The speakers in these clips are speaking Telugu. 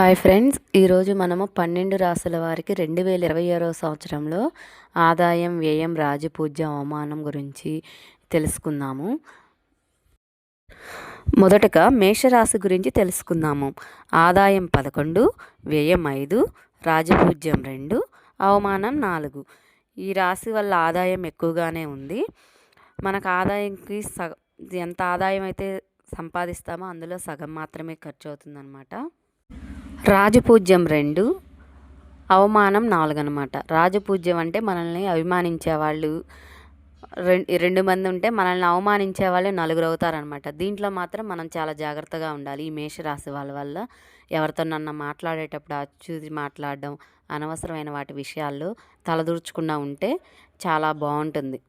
హాయ్ ఫ్రెండ్స్ ఈరోజు మనము పన్నెండు రాసుల వారికి రెండు వేల ఇరవై ఆరో సంవత్సరంలో ఆదాయం వ్యయం రాజపూజ్య అవమానం గురించి తెలుసుకుందాము. మొదటగా మేషరాశి గురించి తెలుసుకుందాము. ఆదాయం పదకొండు వ్యయం ఐదు రాజపూజ్యం రెండు అవమానం నాలుగు. ఈ రాశి వల్ల ఆదాయం ఎక్కువగానే ఉంది. మనకు ఆదాయంకి సగ ఎంత ఆదాయం అయితే సంపాదిస్తామో అందులో సగం మాత్రమే ఖర్చు అవుతుందన్నమాట. రాజపూజ్యం రెండు అవమానం నాలుగు అనమాట రాజపూజ్యం అంటే మనల్ని అభిమానించే వాళ్ళు రెండు మంది ఉంటే మనల్ని అవమానించే వాళ్ళు నలుగురు అవుతారనమాట దీంట్లో మాత్రం మనం చాలా జాగ్రత్తగా ఉండాలి. ఈ మేషరాశి వాళ్ళ వల్ల ఎవరితో నన్ను మాట్లాడేటప్పుడు అచ్చుది మాట్లాడడం అనవసరమైన వాటి విషయాల్లో తలదూర్చకుండా ఉంటే చాలా బాగుంటుంది.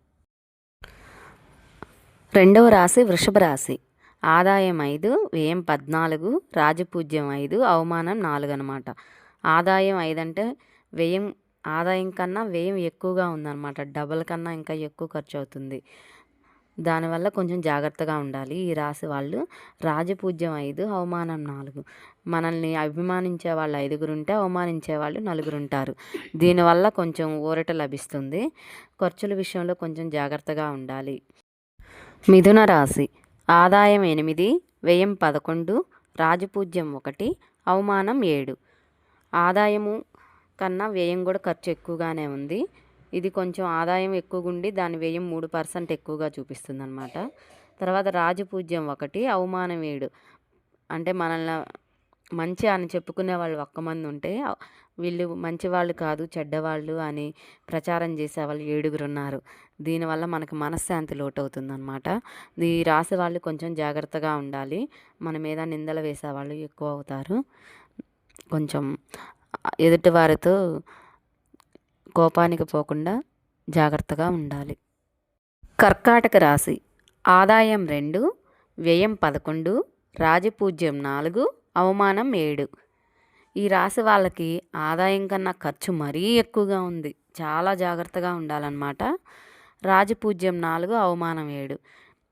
రెండవ రాశి వృషభ రాశి. ఆదాయం ఐదు వ్యయం పద్నాలుగు రాజపూజ్యం ఐదు అవమానం నాలుగు అనమాట ఆదాయం ఐదు అంటే వ్యయం ఆదాయం కన్నా వ్యయం ఎక్కువగా ఉందన్నమాట. డబల్ కన్నా ఇంకా ఎక్కువ ఖర్చు అవుతుంది దానివల్ల కొంచెం జాగ్రత్తగా ఉండాలి. ఈ రాశి వాళ్ళు రాజపూజ్యం ఐదు అవమానం నాలుగు. మనల్ని అభిమానించే వాళ్ళు ఐదుగురు ఉంటే అవమానించే వాళ్ళు నలుగురు ఉంటారు దీనివల్ల కొంచెం ఊరట లభిస్తుంది. ఖర్చుల విషయంలో కొంచెం జాగ్రత్తగా ఉండాలి. మిథున రాశి. ఆదాయం ఎనిమిది వ్యయం పదకొండు రాజపూజ్యం ఒకటి అవమానం ఏడు. ఆదాయము కన్నా వ్యయం కూడా ఖర్చు ఎక్కువగానే ఉంది. ఇది కొంచెం ఆదాయం ఎక్కువగా ఉండి దాని వ్యయం మూడు పర్సెంట్ ఎక్కువగా చూపిస్తుంది అనమాట తర్వాత రాజపూజ్యం ఒకటి అవమానం ఏడు. అంటే మనల్ని మంచి అని చెప్పుకునే వాళ్ళు ఒక్క మంది ఉంటే వీళ్ళు మంచివాళ్ళు కాదు చెడ్డవాళ్ళు అని ప్రచారం చేసే వాళ్ళు ఏడుగురు ఉన్నారు. దీనివల్ల మనకు మనశ్శాంతి లోటవుతుంది అనమాట ఈ రాసే వాళ్ళు కొంచెం జాగ్రత్తగా ఉండాలి. మన మీద నిందలు వేసేవాళ్ళు ఎక్కువ అవుతారు. కొంచెం ఎదుటి వారితో కోపానికి పోకుండా జాగ్రత్తగా ఉండాలి. కర్కాటక రాశి ఆదాయం రెండు వ్యయం పదకొండు రాజపూజ్యం నాలుగు అవమానం ఏడు. ఈ రాశి వాళ్ళకి ఆదాయం కన్నా ఖర్చు మరీ ఎక్కువగా ఉంది. చాలా జాగ్రత్తగా ఉండాలన్నమాట. రాజపూజ్యం నాలుగు అవమానం ఏడు.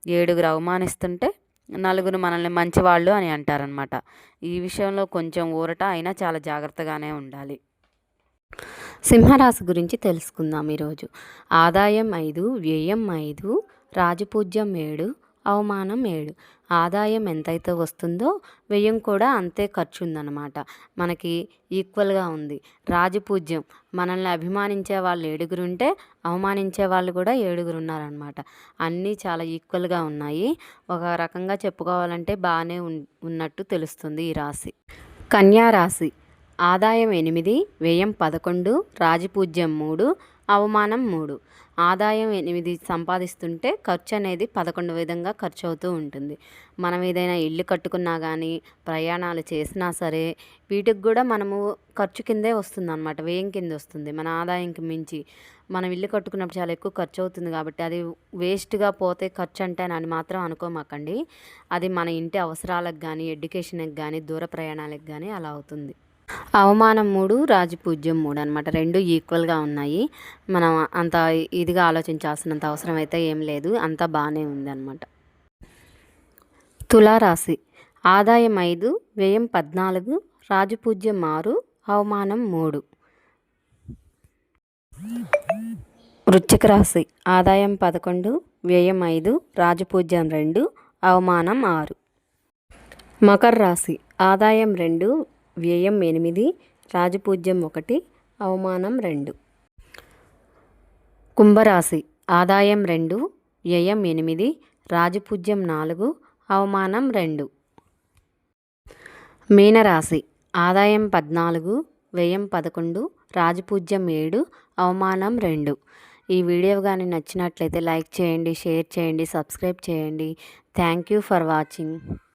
ఏడుగురు అవమానిస్తుంటే నలుగురు మనల్ని మంచివాళ్ళు అని అంటారనమాట ఈ విషయంలో కొంచెం ఊరట అయినా చాలా జాగ్రత్తగానే ఉండాలి. సింహరాశి గురించి తెలుసుకుందాం ఈరోజు. ఆదాయం ఐదు వ్యయం ఐదు రాజపూజ్యం ఏడు అవమానం ఏడు. ఆదాయం ఎంతైతే వస్తుందో వ్యయం కూడా అంతే ఖర్చు ఉందన్నమాట మనకి ఈక్వల్గా ఉంది. రాజపూజ్యం. మనల్ని అభిమానించే వాళ్ళు ఏడుగురు ఉంటే అవమానించే వాళ్ళు కూడా ఏడుగురు ఉన్నారనమాట అన్నీ చాలా ఈక్వల్గా ఉన్నాయి. ఒక రకంగా చెప్పుకోవాలంటే బాగానే ఉన్నట్టు తెలుస్తుంది ఈ రాశి. కన్యా రాశి. ఆదాయం ఎనిమిది వ్యయం పదకొండు రాజపూజ్యం మూడు అవమానం మూడు. ఆదాయం ఎనిమిది సంపాదిస్తుంటే ఖర్చు అనేది పదకొండు విధంగా ఖర్చు అవుతూ ఉంటుంది. మనం ఏదైనా ఇల్లు కట్టుకున్నా కానీ ప్రయాణాలు చేసినా సరే వీటికి కూడా మనము ఖర్చు కిందే వస్తుంది అనమాట వ్యయం కింద వస్తుంది. మన ఆదాయంకి మించి మనం ఇల్లు కట్టుకున్నప్పుడు చాలా ఎక్కువ ఖర్చు అవుతుంది కాబట్టి అది వేస్ట్గా పోతే ఖర్చు అంటే అని మాత్రం అనుకోమాకండి. అది మన ఇంటి అవసరాలకు కానీ ఎడ్యుకేషన్కి కానీ దూర ప్రయాణాలకు కానీ అలా అవుతుంది. అవమానం మూడు రాజపూజ్యం మూడు అనమాట రెండు ఈక్వల్గా ఉన్నాయి. మనం అంత ఇదిగా ఆలోచించాల్సినంత అవసరం అయితే ఏం లేదు. అంతా బాగానే ఉంది అనమాట తులారాశి. ఆదాయం ఐదు వ్యయం పద్నాలుగు రాజపూజ్యం ఆరు అవమానం మూడు. వృశ్చిక రాశి. ఆదాయం పదకొండు వ్యయం ఐదు రాజపూజ్యం రెండు అవమానం ఆరు. మకర రాశి. ఆదాయం రెండు వ్యయం ఎనిమిది రాజపూజ్యం ఒకటి అవమానం రెండు. కుంభరాశి ఆదాయం రెండు వ్యయం ఎనిమిది రాజపూజ్యం నాలుగు అవమానం రెండు. మీనరాశి ఆదాయం పద్నాలుగు వ్యయం పదకొండు రాజపూజ్యం ఏడు అవమానం రెండు. ఈ వీడియో కానీ నచ్చినట్లయితే లైక్ చేయండి షేర్ చేయండి సబ్స్క్రైబ్ చేయండి. Thank you for watching.